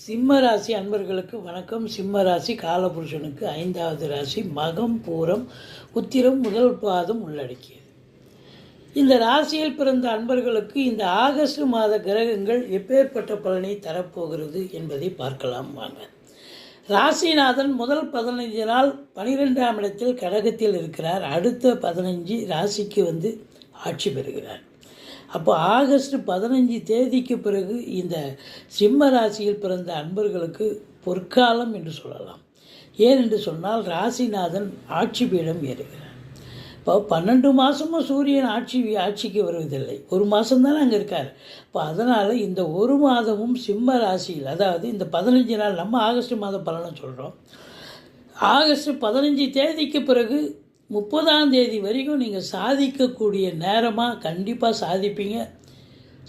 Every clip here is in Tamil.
சிம்ம ராசி அன்பர்களுக்கு வணக்கம். சிம்ம ராசி காலபுருஷனுக்கு ஐந்தாவது ராசி மகம் பூரம் உத்திரம் முதல் பாதம் உள்ளடக்கியது. இந்த ராசியில் பிறந்த அன்பர்களுக்கு இந்த ஆகஸ்ட் மாத கிரகங்கள் எப்பேற்பட்ட பலனை தரப்போகிறது என்பதை பார்க்கலாம் வாங்க. ராசிநாதன் முதல் பதினைஞ்சு நாள் பனிரெண்டாம் இடத்தில் கடகத்தில் இருக்கிறார். அடுத்த பதினஞ்சு ராசிக்கு வந்து ஆட்சி பெறுகிறார். அப்போ ஆகஸ்ட் பதினஞ்சு தேதிக்கு பிறகு இந்த சிம்ம ராசியில் பிறந்த அன்பர்களுக்கு பொற்காலம் என்று சொல்லலாம். ஏன் என்று சொன்னால் ராசிநாதன் ஆட்சி பீடம் ஏறுகிறார். இப்போ பன்னெண்டு மாதமும் சூரியன் ஆட்சி ஆட்சிக்கு வருவதில்லை. ஒரு மாதம் தானே அங்கே இருக்கார். இப்போ அதனால் இந்த ஒரு மாதமும் சிம்ம ராசியில் அதாவது இந்த பதினஞ்சு நாள் நம்ம ஆகஸ்ட் மாத பலனை சொல்கிறோம் ஆகஸ்ட் பதினஞ்சு தேதிக்கு பிறகு முப்பதாம் தேதி வரைக்கும் நீங்கள் சாதிக்கக்கூடிய நேரமாக கண்டிப்பாக சாதிப்பீங்க.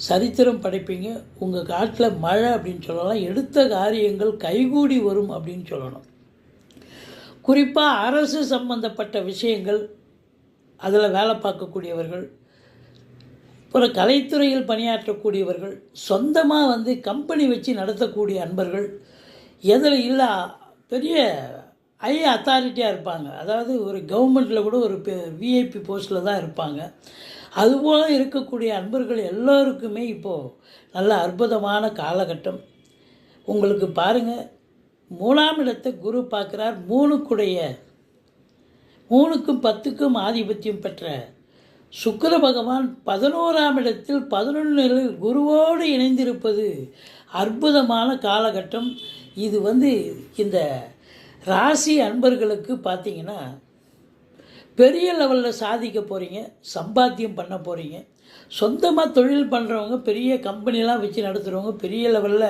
சரித்திரம் படைப்பீங்க. உங்கள் காட்டில் மழை அப்படின்னு சொல்லலாம். எடுத்த காரியங்கள் கைகூடி வரும் அப்படின்னு சொல்லணும். குறிப்பாக அரசு சம்பந்தப்பட்ட விஷயங்கள் அதில் வேலை பார்க்கக்கூடியவர்கள் அப்புறம் கலைத்துறையில் பணியாற்றக்கூடியவர்கள் சொந்தமாக வந்து கம்பெனி வச்சு நடத்தக்கூடிய அன்பர்கள் எதில் இல்லை பெரிய ஹை அத்தாரிட்டியாக இருப்பாங்க. அதாவது ஒரு கவர்மெண்ட்டில் கூட ஒரு விஐபி போஸ்ட்டில் தான் இருப்பாங்க. அதுபோல் இருக்கக்கூடிய அன்பர்கள் எல்லோருக்குமே இப்போது நல்ல அற்புதமான காலகட்டம். உங்களுக்கு பாருங்கள் மூணாம் இடத்தை குரு பார்க்குறார். மூணுக்குடைய மூணுக்கும் பத்துக்கும் ஆதிபத்தியம் பெற்ற சுக்கர பகவான் பதினோராம் இடத்தில் பதினொன்றில் குருவோடு இணைந்திருப்பது அற்புதமான காலகட்டம். இது வந்து இந்த ராசி அன்பர்களுக்கு பார்த்தீங்கன்னா பெரிய லெவலில் சாதிக்க போகிறீங்க சம்பாத்தியம் பண்ண போகிறீங்க சொந்தமாக தொழில் பண்ணுறவங்க பெரிய கம்பெனிலாம் வச்சு நடத்துகிறவங்க பெரிய லெவலில்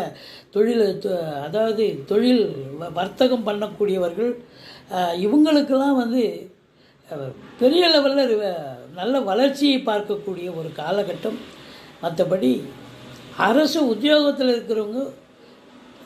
தொழில் தொ- அதாவது தொழில் வ- வர்த்தகம் பண்ணக்கூடியவர்கள் இவங்களுக்கெல்லாம் வந்து பெரிய லெவலில் நல்ல வளர்ச்சியை பார்க்கக்கூடிய ஒரு காலகட்டம். மற்றபடி அரசு உத்தியோகத்தில் இருக்கிறவங்க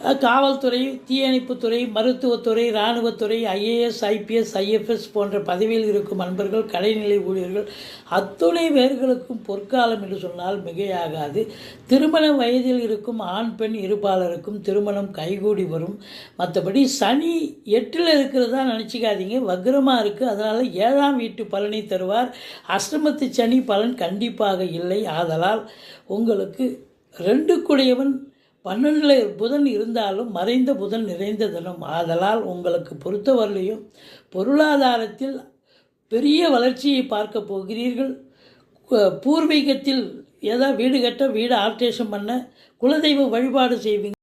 காவல்துறை தீயணைப்புத்துறை மருத்துவத்துறை இராணுவத்துறை ஐஏஎஸ் ஐபிஎஸ் ஐஎஃப்எஸ் போன்ற பதவியில் இருக்கும் அன்பர்கள் கலைநிலை ஊழியர்கள் அத்துணை பேர்களுக்கும் பொற்காலம் என்று சொன்னால் மிகையாகாது. திருமண வயதில் இருக்கும் ஆண் பெண் இருபாலருக்கும் திருமணம் கைகூடி வரும். மற்றபடி சனி எட்டில் இருக்கிறதா நினச்சிக்காதீங்க. வக்ரமாக இருக்குது அதனால் ஏழாம் வீட்டு பலனை தருவார். அஷ்டமத்து சனி பலன் கண்டிப்பாக இல்லை. ஆதலால் உங்களுக்கு ரெண்டுக்குடையவன் பன்னெண்டில் புதன் இருந்தாலும் மறைந்த புதன் நிறைந்த தினம். ஆதலால் உங்களுக்கு பொறுத்தவரையிலையும் பொருளாதாரத்தில் பெரிய வளர்ச்சியை பார்க்க போகிறீர்கள். பூர்வீகத்தில் ஏதோ வீடு கட்ட வீடு ஆல்ட்ரேஷன் பண்ண குலதெய்வ வழிபாடு செய்வீங்க.